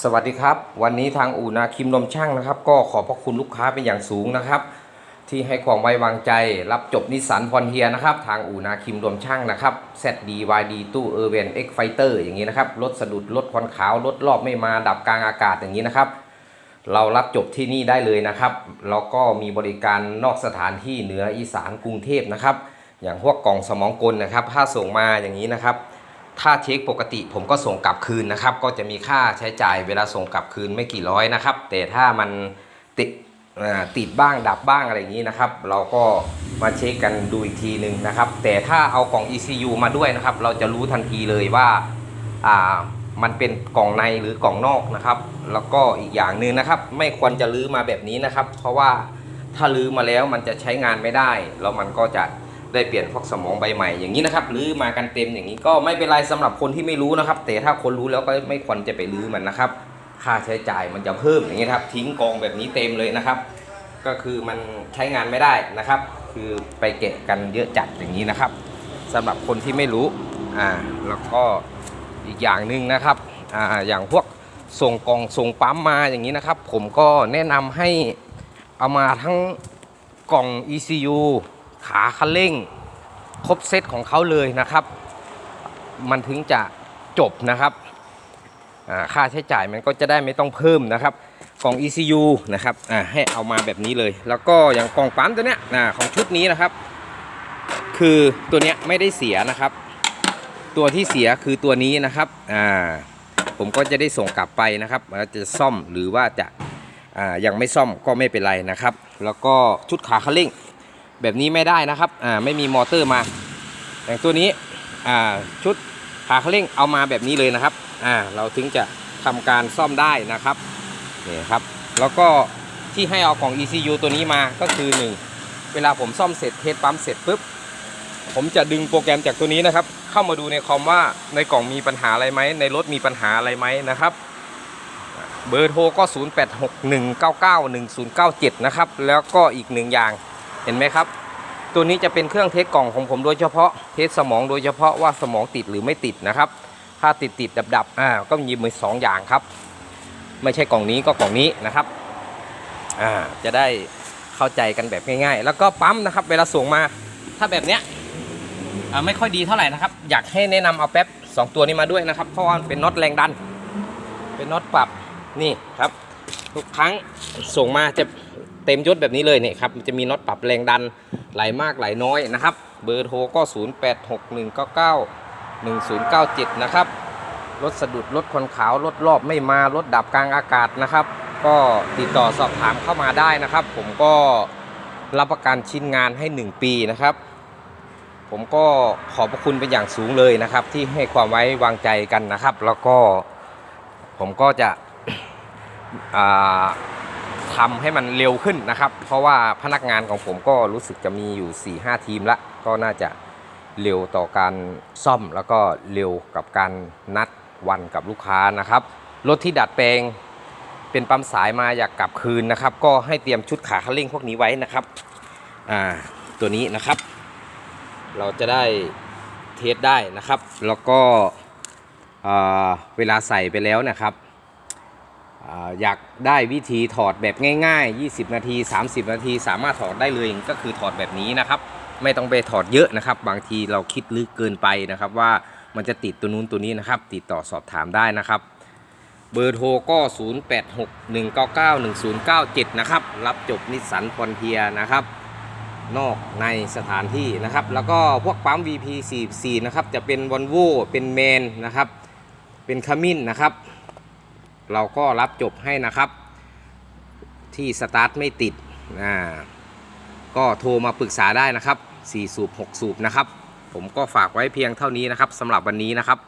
สวัสดีครับ วันนี้ทางอู่นาคิมนมช่างนะครับ ก็ขอบพระคุณลูกค้าเป็นอย่างสูงนะครับ ที่ให้ความไว้วางใจรับจบนิสสันพรเฮียนะครับ ทางอู่นาคิมนมช่างนะครับ ZDYD ตู้เออร์เวนเอ็กไฟเตอร์อย่างนี้นะครับรถสะดุดรถควันขาวรถรอบไม่มาดับกลางอากาศอย่างนี้นะครับ เรารับจบที่นี่ได้เลยนะครับแล้วก็มีบริการนอกสถานที่เหนืออีสานกรุงเทพนะครับ อย่างพวกกล่องสมองกลนะครับถ้าส่งมาอย่างนี้นะครับ ถ้าเช็คปกติผมก็ส่งกลับคืนนะครับ ก็จะมีค่าใช้จ่ายเวลาส่งกลับคืนไม่กี่ร้อยนะครับ แต่ถ้ามันติดติดบ้างดับบ้างอะไรอย่างนี้นะครับ เราก็มาเช็คกันดูอีกทีหนึ่งนะครับ แต่ถ้าเอากล่อง ECU มาด้วยนะครับ เราจะรู้ทันทีเลยว่าอ่ามันเป็นกล่องในหรือกล่องนอกนะครับ แล้วก็อีกอย่างหนึ่งนะครับ ไม่ควรจะลื้อมาแบบนี้นะครับ เพราะว่าถ้าลื้อมาแล้วมันจะใช้งานไม่ได้ แล้วมันก็จะ ได้เปลี่ยนพวกสมองใบใหม่อย่างนี้นะครับลื้อมากันเต็มอย่างนี้ก็ไม่เป็นไรสำหรับคนที่ไม่รู้นะครับ แต่ถ้าคนรู้แล้วก็ไม่ควรจะไปลื้อมันนะครับ ค่าใช้จ่ายมันจะเพิ่มอย่างนี้ครับทิ้งกองแบบนี้เต็มเลยนะครับ ก็คือมันใช้งานไม่ได้นะครับ คือไปเกะกันเยอะจัดอย่างนี้นะครับสำหรับคนที่ไม่รู้อ่าแล้วก็อีกอย่างหนึ่งนะครับอ่าอย่างพวกส่งกล่องส่งปั๊มมาอย่างนี้นะครับ ผมก็แนะนำให้เอามาทั้งกล่อง ECU ขาคันเร่ง ครบเซตของเขาเลยนะครับ มันถึงจะจบนะครับค่าใช้จ่ายมันก็จะได้ไม่ต้องเพิ่มนะครับกล่อง ECU นะครับอ่าให้เอามาแบบนี้เลย แล้วก็อย่างกล่องปั๊มตัวเนี้ยนะของชุดนี้นะครับ คือตัวเนี้ยไม่ได้เสียนะครับ ตัวที่เสียคือตัวนี้นะครับอ่าผมก็จะได้ส่งกลับไปนะครับว่าจะซ่อมหรือว่าจะอ่ายังไม่ซ่อมก็ไม่เป็นไรนะครับ แล้วก็ชุดขาคันเร่ง แบบนี้ไม่ได้นะครับอ่าไม่มีมอเตอร์มาอย่างตัวนี้อ่าชุดขาเคร่งเอามาแบบนี้เลยนะครับอ่าเราถึงจะทำการซ่อมได้นะครับนี่ครับแล้วก็ที่ให้เอาของ ECU ตัวนี้มาก็คือ 1 เวลาผมซ่อมเสร็จเทสปั๊มเสร็จปุ๊บผมจะดึงโปรแกรมจากตัวนี้นะครับ เข้ามาดูในคอมว่าในกล่องมีปัญหาอะไรไหมในรถมีปัญหาอะไรไหมนะครับ เบอร์โทรก็ 0861991097 นะครับ แล้วก็อีกหนึ่งอย่าง เห็นไหมครับ ตัวนี้จะเป็นเครื่องเทสกล่องของผมโดยเฉพาะเทสสมองโดยเฉพาะว่าสมองติดหรือไม่ติดนะครับ ถ้าติดติดดับดับอ่าก็มีมือสองอย่างครับ ไม่ใช่กล่องนี้ก็กล่องนี้นะครับอ่าจะได้เข้าใจกันแบบง่าย ๆ แล้วก็ปั๊มนะครับ เวลาส่งมาถ้าแบบเนี้ยอ่าไม่ค่อยดีเท่าไหร่นะครับ อยากให้แนะนำเอาแป๊บสองตัวนี้มาด้วยนะครับ เพราะว่ามันเป็นน็อตแรงดัน เป็นน็อตปรับนี่ครับ ทุกครั้งส่งมาจะ เต็มยศแบบนี้เลยเนี่ยครับมันจะมีน็อตปรับแรงดันไหลมากไหลน้อยนะครับ เบอร์โทรก็ 0861991097 นะครับรถสะดุดรถคนขาวรถรอบไม่มารถดับกลางอากาศนะครับ ก็ติดต่อสอบถามเข้ามาได้นะครับ ผมก็รับประกันชิ้นงานให้ 1 ปีนะครับ ผมก็ขอบพระคุณเป็นอย่างสูงเลยนะครับ ที่ให้ความไว้วางใจกันนะครับ แล้วก็ผมก็จะ อ่าทำให้มันเร็วขึ้นนะครับ เพราะว่าพนักงานของผมก็รู้สึกจะมีอยู่ 4-5 ทีมละ ก็น่าจะเร็วต่อการซ่อมแล้วก็เร็วกับการนัดวันกับลูกค้านะครับ รถที่ดัดแปลงเป็นปั๊มสายมาอยากกลับคืนนะครับ ก็ให้เตรียมชุดขาคันเร่งพวกนี้ไว้นะครับอ่าตัวนี้นะครับ เราจะได้เทสได้นะครับ แล้วก็เวลาใส่ไปแล้วนะครับ อยากได้วิธีถอดแบบง่ายๆ 20 นาที 30 นาที สามารถถอดได้เลยก็คือถอดแบบนี้นะครับ ไม่ต้องไปถอดเยอะนะครับ บางทีเราคิดลึกเกินไปนะครับ ว่ามันจะติดตัวนู้นตัวนี้นะครับ ติดต่อสอบถามได้นะครับ เบอร์โทรก็ 0861991097 นะครับ รับจบนิสสันฟอนเทียนะครับ นอกในสถานที่นะครับ แล้วก็พวกปั๊ม VP 44 นะครับ จะเป็นวอลโวเป็นแมนนะครับ เป็นขมิ้นนะครับ เราก็รับจบให้นะครับ ที่สตาร์ทไม่ติดอ่าก็โทรมาปรึกษาได้นะครับ 4 สูบ 6 สูบนะครับ ผมก็ฝากไว้เพียงเท่านี้นะครับสำหรับวันนี้นะครับ